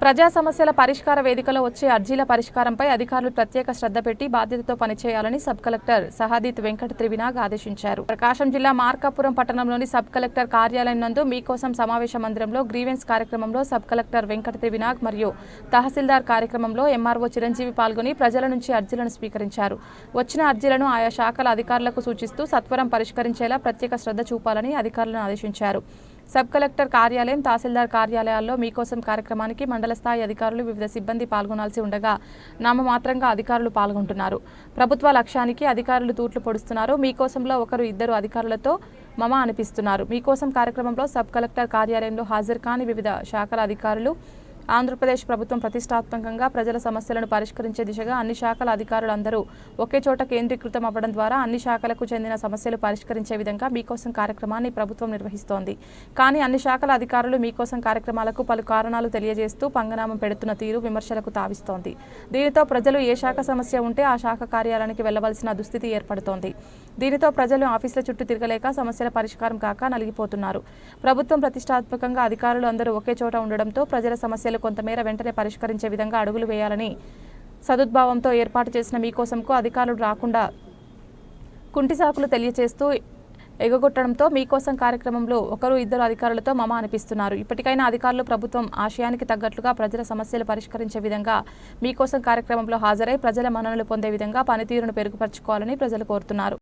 ప్రజా సమస్యల పరిష్కార వేదికలో వచ్చే అర్జీల పరిష్కారంపై అధికారులు ప్రత్యేక శ్రద్ధ పెట్టి బాధ్యతతో పనిచేయాలని సబ్ కలెక్టర్ సహాదిత్ వెంకట త్రివినాగ్ ఆదేశించారు. ప్రకాశం జిల్లా మార్కాపురం పట్టణంలోని సబ్ కలెక్టర్ కార్యాలయం నందు మీకోసం సమావేశ మందిరంలో గ్రీవెన్స్ కార్యక్రమంలో సబ్ కలెక్టర్ వెంకట త్రివినాగ్ మరియు తహసీల్దార్ కార్యక్రమంలో ఎంఆర్ఓ చిరంజీవి పాల్గొని ప్రజల నుంచి అర్జీలను స్వీకరించారు. వచ్చిన అర్జీలను ఆయా శాఖల అధికారులకు సూచిస్తూ సత్వరం పరిష్కరించేలా ప్రత్యేక శ్రద్ధ చూపాలని అధికారులను ఆదేశించారు. సబ్ కలెక్టర్ కార్యాలయం తహసీల్దార్ కార్యాలయాల్లో మీకోసం కార్యక్రమానికి మండల స్థాయి అధికారులు వివిధ సిబ్బంది పాల్గొనాల్సి ఉండగా నామమాత్రంగా అధికారులు పాల్గొంటున్నారు. ప్రభుత్వ లక్ష్యానికి అధికారులు తూట్లు పొడుస్తున్నారు. మీకోసంలో ఒకరు ఇద్దరు అధికారులతో మమ అనిపిస్తున్నారు. మీకోసం కార్యక్రమంలో సబ్ కలెక్టర్ కార్యాలయంలో హాజరు కాని వివిధ శాఖల అధికారులు ఆంధ్రప్రదేశ్ ప్రభుత్వం ప్రతిష్టాత్మకంగా ప్రజల సమస్యలను పరిష్కరించే దిశగా అన్ని శాఖల అధికారులు అందరూ ఒకే చోట కేంద్రీకృతం అవ్వడం ద్వారా అన్ని శాఖలకు చెందిన సమస్యలు పరిష్కరించే విధంగా మీకోసం కార్యక్రమాన్ని ప్రభుత్వం నిర్వహిస్తోంది. కానీ అన్ని శాఖల అధికారులు మీకోసం కార్యక్రమాలకు పలు కారణాలు తెలియజేస్తూ పంగనామం పెడుతున్న తీరు విమర్శలకు తావిస్తోంది. దీనితో ప్రజలు ఏ శాఖ సమస్య ఉంటే ఆ శాఖ కార్యాలయానికి వెళ్ళవలసిన దుస్థితి ఏర్పడుతోంది. దీనితో ప్రజలు ఆఫీసుల చుట్టూ తిరగలేక సమస్యల పరిష్కారం కాక నలిగిపోతున్నారు. ప్రభుత్వం ప్రతిష్టాత్మకంగా అధికారులు అందరూ ఒకే చోట ఉండడంతో ప్రజల సమస్యలు కొంతమేర వెంటనే పరిష్కరించే విధంగా అడుగులు వేయాలని సదుద్భావంతో ఏర్పాటు చేసిన మీకోసంకు అధికారులు రాకుండా కుంటి సాకులు తెలియచేస్తూ ఎగగొట్టడంతో మీకోసం కార్యక్రమంలో ఒకరు ఇద్దరు అధికారులతో మమ అనిపిస్తున్నారు. ఇప్పటికైనా అధికారులు ప్రభుత్వం ఆశయానికి తగ్గట్లుగా ప్రజల సమస్యలు పరిష్కరించే విధంగా మీకోసం కార్యక్రమంలో హాజరై ప్రజల మన్ననలు పొందే విధంగా పనితీరును పెరుగుపరచుకోవాలని ప్రజలు కోరుతున్నారు.